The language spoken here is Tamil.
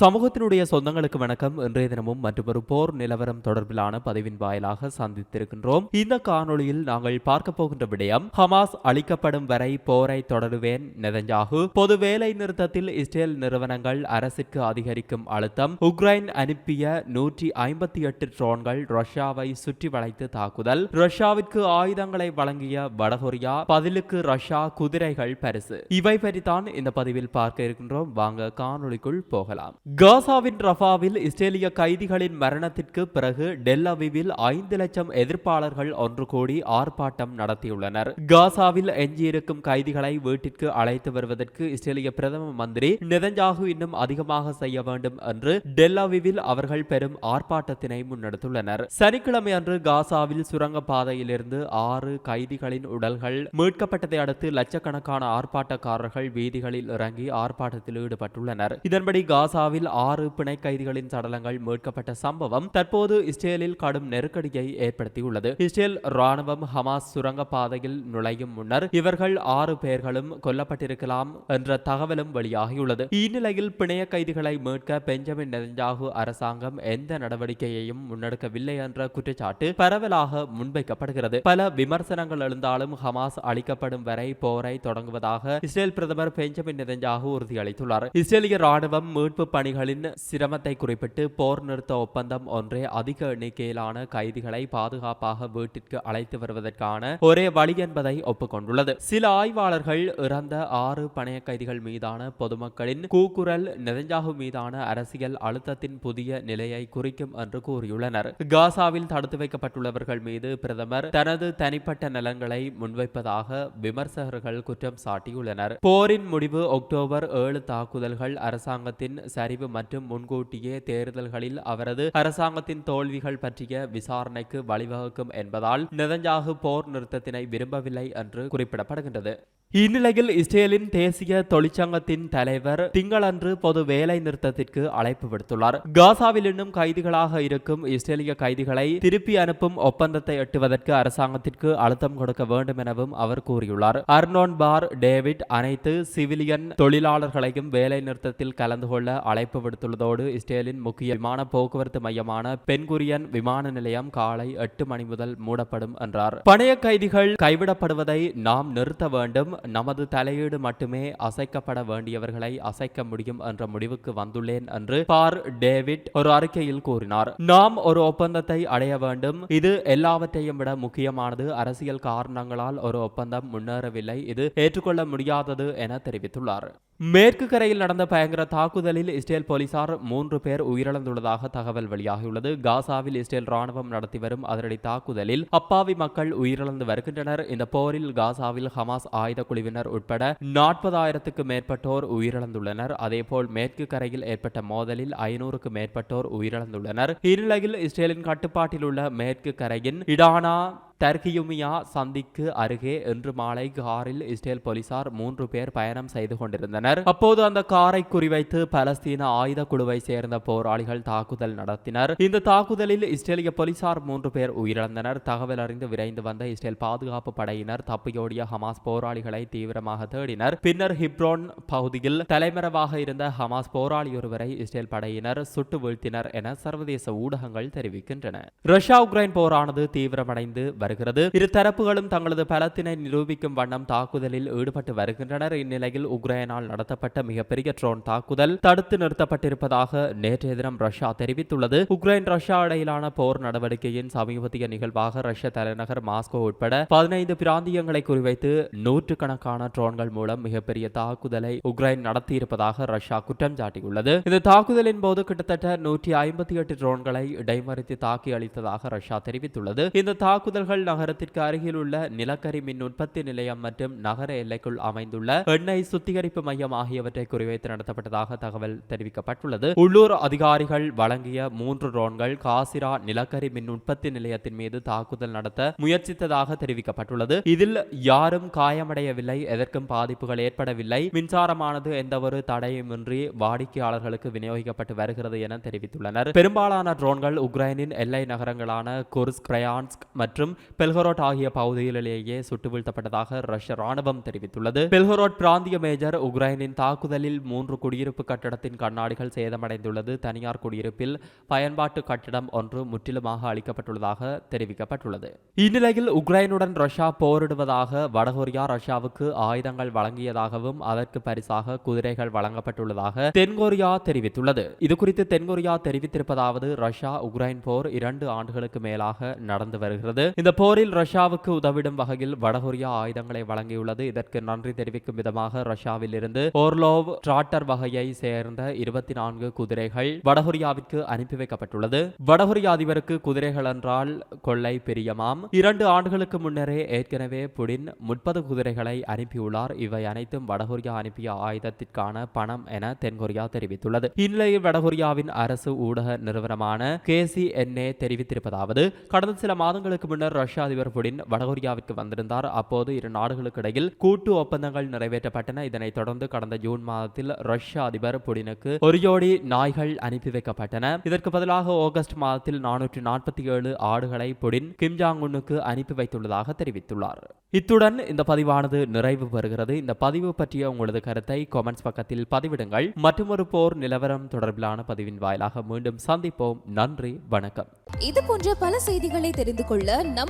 சமூகத்தினுடைய சொந்தங்களுக்கு வணக்கம். இன்றைய தினமும் மற்றொரு போர் நிலவரம் தொடர்பிலான பதிவின் வாயிலாக சந்தித்திருக்கின்றோம். இந்த காணொளியில் நாங்கள் பார்க்க போகின்ற விடயம் ஹமாஸ் அளிக்கப்படும் வரை போரை தொடருவேன் நெதஞ்சாகு பொது வேலை நிறுத்தத்தில் இஸ்ரேல் நிறுவனங்கள் அரசிற்கு அதிகரிக்கும் அழுத்தம் உக்ரைன் அனுப்பிய நூற்றி ஐம்பத்தி எட்டு ட்ரோன்கள் ரஷ்யாவை சுற்றி வளைத்து தாக்குதல் ரஷ்யாவிற்கு ஆயுதங்களை வழங்கிய வடகொரியா பதிலுக்கு ரஷ்யா குதிரைகள் பரிசு. இவை பற்றித்தான் இந்த பதிவில் பார்க்க இருக்கின்றோம். வாங்க காணொளிக்குள் போகலாம். காசாவின் ரஃபாவில் இஸ்ரேலிய கைதிகளின் மரணத்திற்கு பிறகு டெல்லவிவில் ஐந்து லட்சம் எதிர்ப்பாளர்கள் ஒன்று கூடி ஆர்ப்பாட்டம் நடத்தியுள்ளனர். காசாவில் எஞ்சியிருக்கும் கைதிகளை வீட்டிற்கு அழைத்து வருவதற்கு இஸ்ரேலிய பிரதம மந்திரி நெதஞ்சாகு இன்னும் அதிகமாக செய்ய வேண்டும் என்று டெல்லவிவில் அவர்கள் பெரும் ஆர்ப்பாட்டத்தினை முன்னெடுத்துள்ளனர். சனிக்கிழமை அன்று காசாவில் சுரங்க பாதையிலிருந்து ஆறு கைதிகளின் உடல்கள் மீட்கப்பட்டதை அடுத்து லட்சக்கணக்கான ஆர்ப்பாட்டக்காரர்கள் வீதிகளில் இறங்கி ஆர்ப்பாட்டத்தில் ஈடுபட்டுள்ளனர். இதன்படி காசாவில் காசாவில் ஆறு பிணை கைதிகளின் சடலங்கள் மீட்கப்பட்ட சம்பவம் தற்போது இஸ்ரேலில் கடும் நெருக்கடியை ஏற்படுத்தியுள்ளது. இஸ்ரேல் ராணுவம் ஹமாஸ் சுரங்க பாதையில் நுழையும் முன்னர் இவர்கள் ஆறு பேர்களும் கொல்லப்பட்டிருக்கலாம் என்ற தகவலும் வெளியாகியுள்ளது. இந்நிலையில் பிணைய கைதிகளை மீட்க பெஞ்சமின் நெதஞ்சாகு அரசாங்கம் எந்த நடவடிக்கையையும் முன்னெடுக்கவில்லை என்ற குற்றச்சாட்டு பரவலாக முன்வைக்கப்படுகிறது. பல விமர்சனங்கள் எழுந்தாலும் ஹமாஸ் அளிக்கப்படும் வரை போரை தொடங்குவதாக இஸ்ரேல் பிரதமர் பெஞ்சமின் நெதஞ்சாகு உறுதியளித்துள்ளார். இஸ்ரேலிய ராணுவம் மீட்பு பணிகளின் சிரமத்தை குறிப்பிட்டு போர் நிறுத்த ஒப்பந்தம் ஒன்றே அதிக எண்ணிக்கையிலான கைதிகளை பாதுகாப்பாக வீட்டிற்கு அழைத்து வருவதற்கான ஒரே வழி என்பதை ஒப்புக்கொண்டுள்ளது. சில ஆய்வாளர்கள் இறந்த ஆறு பணைய கைதிகள் மீதான பொதுமக்களின் கூக்குரல் நெதஞ்சாகு மீதான அரசியல் அழுத்தத்தின் புதிய நிலையை குறிக்கும் என்று கூறியுள்ளனர். காசாவில் தடுத்து வைக்கப்பட்டுள்ளவர்கள் மீது பிரதமர் தனது தனிப்பட்ட நலன்களை முன்வைப்பதாக விமர்சகர்கள் குற்றம் சாட்டியுள்ளனர். போரின் முடிவு அக்டோபர் ஏழு தாக்குதல்கள் அரசாங்கத்தின் சரி அறிவு மற்றும் முன்கூட்டியே தேர்தல்களில் அவரது அரசாங்கத்தின் தோல்விகள் பற்றிய விசாரணைக்கு வழிவகுக்கும் என்பதால் நெதஞ்சாகு போர் நிறுத்தத்தினை விரும்பவில்லை என்று குறிப்பிடப்படுகின்றது. இந்நிலையில் இஸ்ரேலின் தேசிய தொழிற்சங்கத்தின் தலைவர் திங்களன்று பொது வேலை நிறுத்தத்திற்கு அழைப்பு விடுத்துள்ளார். காசாவில் இன்னும் கைதிகளாக இருக்கும் இஸ்ரேலிய கைதிகளை திருப்பி அனுப்பும் ஒப்பந்தத்தை எட்டுவதற்கு அரசாங்கத்திற்கு அழுத்தம் கொடுக்க வேண்டும் எனவும் அவர் கூறியுள்ளார். அர்னோன் பார் டேவிட் அனைத்து சிவிலியன் தொழிலாளர்களையும் வேலை நிறுத்தத்தில் கலந்து கொள்ள அழைப்பு விடுத்துள்ளதோடு இஸ்ரேலின் முக்கிய விமான போக்குவரத்து மையமான பென்குரியன் விமான நிலையம் காலை எட்டு மணி முதல் மூடப்படும் என்றார். பணைய கைதிகள் கைவிடப்படுவதை நாம் நிறுத்த வேண்டும். நமது தலையீடு மட்டுமே அசைக்கப்பட வேண்டியவர்களை அசைக்க முடியும் என்ற முடிவுக்கு வந்துள்ளேன் என்று பார் டேவிட் ஒரு அறிக்கையில் கூறினார். நாம் ஒரு ஒப்பந்தத்தை அடைய வேண்டும். இது எல்லாவற்றையும் விட முக்கியமானது. அரசியல் காரணங்களால் ஒரு ஒப்பந்தம் முன்னேறவில்லை. இது ஏற்றுக்கொள்ள முடியாதது என தெரிவித்துள்ளார். மேற்கு கரையில் நடந்த பயங்கர தாக்குதலில் இஸ்ரேல் போலீசார் மூன்று பேர் உயிரிழந்துள்ளதாக தகவல் வெளியாகியுள்ளது. காசாவில் இஸ்ரேல் ராணுவம் நடத்தி வரும் அதிரடி தாக்குதலில் அப்பாவி மக்கள் உயிரிழந்து வருகின்றனர். இந்த போரில் காசாவில் ஹமாஸ் ஆயுத குழுவினர் உட்பட நாற்பதாயிரத்துக்கு மேற்பட்டோர் உயிரிழந்துள்ளனர். அதேபோல் மேற்கு கரையில் ஏற்பட்ட மோதலில் ஐநூறுக்கு மேற்பட்டோர் உயிரிழந்துள்ளனர். இந்நிலையில் இஸ்ரேலின் கட்டுப்பாட்டில் உள்ள மேற்கு கரையின் இடானா தர்கியுமியா சந்திக்கு அருகே இன்று மாலை காரில் இஸ்ரேல் போலீசார் மூன்று பேர் பயணம் செய்து கொண்டிருந்தனர். அப்போது அந்த காரை குறிவைத்து பலஸ்தீன ஆயுத குழுவை சேர்ந்த போராளிகள் தாக்குதல் நடத்தினர். இந்த தாக்குதலில் இஸ்ரேலிய போலீசார் மூன்று பேர் உயிரிழந்தனர். தகவல் அறிந்து விரைந்து வந்த இஸ்ரேல் பாதுகாப்பு படையினர் தப்பியோடிய ஹமாஸ் போராளிகளை தீவிரமாக தேடினர். பின்னர் ஹிப்ரோன் பகுதியில் தலைமறைவாக இருந்த ஹமாஸ் போராளி ஒருவரை இஸ்ரேல் படையினர் சுட்டு வீழ்த்தினர் என சர்வதேச ஊடகங்கள் தெரிவிக்கின்றன. ரஷ்யா உக்ரைன் போரானது தீவிரமடைந்து வருகிறது. இரு தரப்புகளும் தங்களது பலத்தினை நிரூபிக்கும் வண்ணம் தாக்குதலில் ஈடுபட்டு வருகின்றனர். இந்நிலையில் உக்ரைனால் நடத்தப்பட்ட மிகப்பெரிய ட்ரோன் தாக்குதல் தடுத்து நிறுத்தப்பட்டிருப்பதாக நேற்றைய தினம் ரஷ்யா தெரிவித்துள்ளது. உக்ரைன் ரஷ்யா இடையிலான போர் நடவடிக்கையின் சமீபத்திய நிகழ்வாக ரஷ்ய தலைநகர் மாஸ்கோ உட்பட பதினைந்து பிராந்தியங்களை குறிவைத்து நூற்றுக்கணக்கான ட்ரோன்கள் மூலம் மிகப்பெரிய தாக்குதலை உக்ரைன் நடத்தியிருப்பதாக ரஷ்யா குற்றம் சாட்டியுள்ளது. இந்த தாக்குதலின் போது கிட்டத்தட்ட நூற்றி ஐம்பத்தி எட்டு ட்ரோன்களை இடைமறித்து தாக்கி அளித்ததாக ரஷ்யா தெரிவித்துள்ளது. இந்த தாக்குதல்கள் நகரத்திற்கு அருகில் உள்ள நிலக்கரி மின் உற்பத்தி நிலையம் மற்றும் நகர எல்லைக்குள் அமைந்துள்ள எண்ணெய் சுத்திகரிப்பு மையம் ஆகியவற்றை குறிவைத்து நடத்தப்பட்டதாக தகவல் தெரிவிக்கப்பட்டுள்ளது. உள்ளூர் அதிகாரிகள் வழங்கிய மூன்று ட்ரோன்கள் காசிரா நிலக்கரி மின் உற்பத்தி நிலையத்தின் மீது தாக்குதல் நடத்த முயற்சித்ததாக தெரிவிக்கப்பட்டுள்ளது. இதில் யாரும் காயமடையவில்லை எதற்கும் பாதிப்புகள் ஏற்படவில்லை. மின்சாரமானது எந்தவொரு தடையுமின்றி வாடிக்கையாளர்களுக்கு விநியோகிக்கப்பட்டு வருகிறது என தெரிவித்துள்ளனர். பெரும்பாலான ட்ரோன்கள் உக்ரைனின் எல்லை நகரங்களான குர்ஸ்க் பிரயான்ஸ்க் மற்றும் பெல்கரோட் ஆகிய பகுதிகளிலேயே சுட்டு வீழ்த்தப்பட்டதாக ரஷ்ய ராணுவம் தெரிவித்துள்ளது. பெல்கரோட் பிராந்திய மேஜர் உக்ரைனின் தாக்குதலில் மூன்று குடியிருப்பு கட்டடத்தின் கண்ணாடிகள் சேதமடைந்துள்ளது. தனியார் குடியிருப்பில் பயன்பாட்டு கட்டிடம் ஒன்று முற்றிலுமாக அளிக்கப்பட்டுள்ளதாக தெரிவிக்கப்பட்டுள்ளது. இந்நிலையில் உக்ரைனுடன் ரஷ்யா போரிடுவதாக வடகொரியா ரஷ்யாவுக்கு ஆயுதங்கள் வழங்கியதாகவும் அதற்கு பரிசாக குதிரைகள் வழங்கப்பட்டுள்ளதாக தென்கொரியா தெரிவித்துள்ளது. இதுகுறித்து தென்கொரியா தெரிவித்திருப்பதாவது ரஷ்யா உக்ரைன் போர் இரண்டு ஆண்டுகளுக்கு மேலாக நடந்து வருகிறது. இந்த போரில் ரஷ்யாவுக்கு உதவிடும் வகையில் வடகொரியா ஆயுதங்களை வழங்கியுள்ளது. இதற்கு நன்றி தெரிவிக்கும் விதமாக ரஷ்யாவில் இருந்து ஓர்லோவ் டிராட்டர் வகையை சேர்ந்த இருபத்தி நான்கு குதிரைகள் வடகொரியாவிற்கு அனுப்பி வைக்கப்பட்டுள்ளது. வடகொரியா அதிபருக்கு குதிரைகள் என்றால் கொள்ளை பிரியமாம். இரண்டு ஆண்டுகளுக்கு முன்னரே ஏற்கனவே புடின் முப்பது குதிரைகளை அனுப்பியுள்ளார். இவை அனைத்தும் வடகொரியா அனுப்பிய ஆயுதத்திற்கான பணம் என தென்கொரியா தெரிவித்துள்ளது. இந்நிலையில் வடகொரியாவின் அரசு ஊடக நிறுவனமான கேசிஎன்ஏ தெரிவித்திருப்பதாவது கடந்த சில மாதங்களுக்கு முன்னர் ரஷ்ய அதிபர் புடின் வடகொரியாவிற்கு வந்திருந்தார். அப்போது இரு நாடுகளுக்கு இடையில் கூட்டு ஒப்பந்தங்கள் நிறைவேற்றப்பட்டன. இதனைத் தொடர்ந்து கடந்த ஜூன் மாதத்தில் ரஷ்ய அதிபர் புடினுக்கு ஒரு ஜோடி நாய்கள் அனுப்பி வைக்கப்பட்டன. இதற்கு பதிலாக ஆகஸ்ட் மாதத்தில் நானூற்றி நாற்பத்தி ஏழு ஆடுகளை புடின் கிம் ஜாங் உன்னுக்கு அனுப்பி வைத்துள்ளதாக தெரிவித்துள்ளார். இத்துடன் இந்த பதிவானது நிறைவு பெறுகிறது. இந்த பதிவு பற்றிய உங்களது கருத்தை கொமெண்ட்ஸ் பக்கத்தில் பதிவிடுங்கள். மற்றொரு போர் நிலவரம் தொடர்பிலான பதிவின் வாயிலாக மீண்டும் சந்திப்போம். நன்றி வணக்கம். இது போன்ற பல செய்திகளை தெரிந்து கொள்ள நம்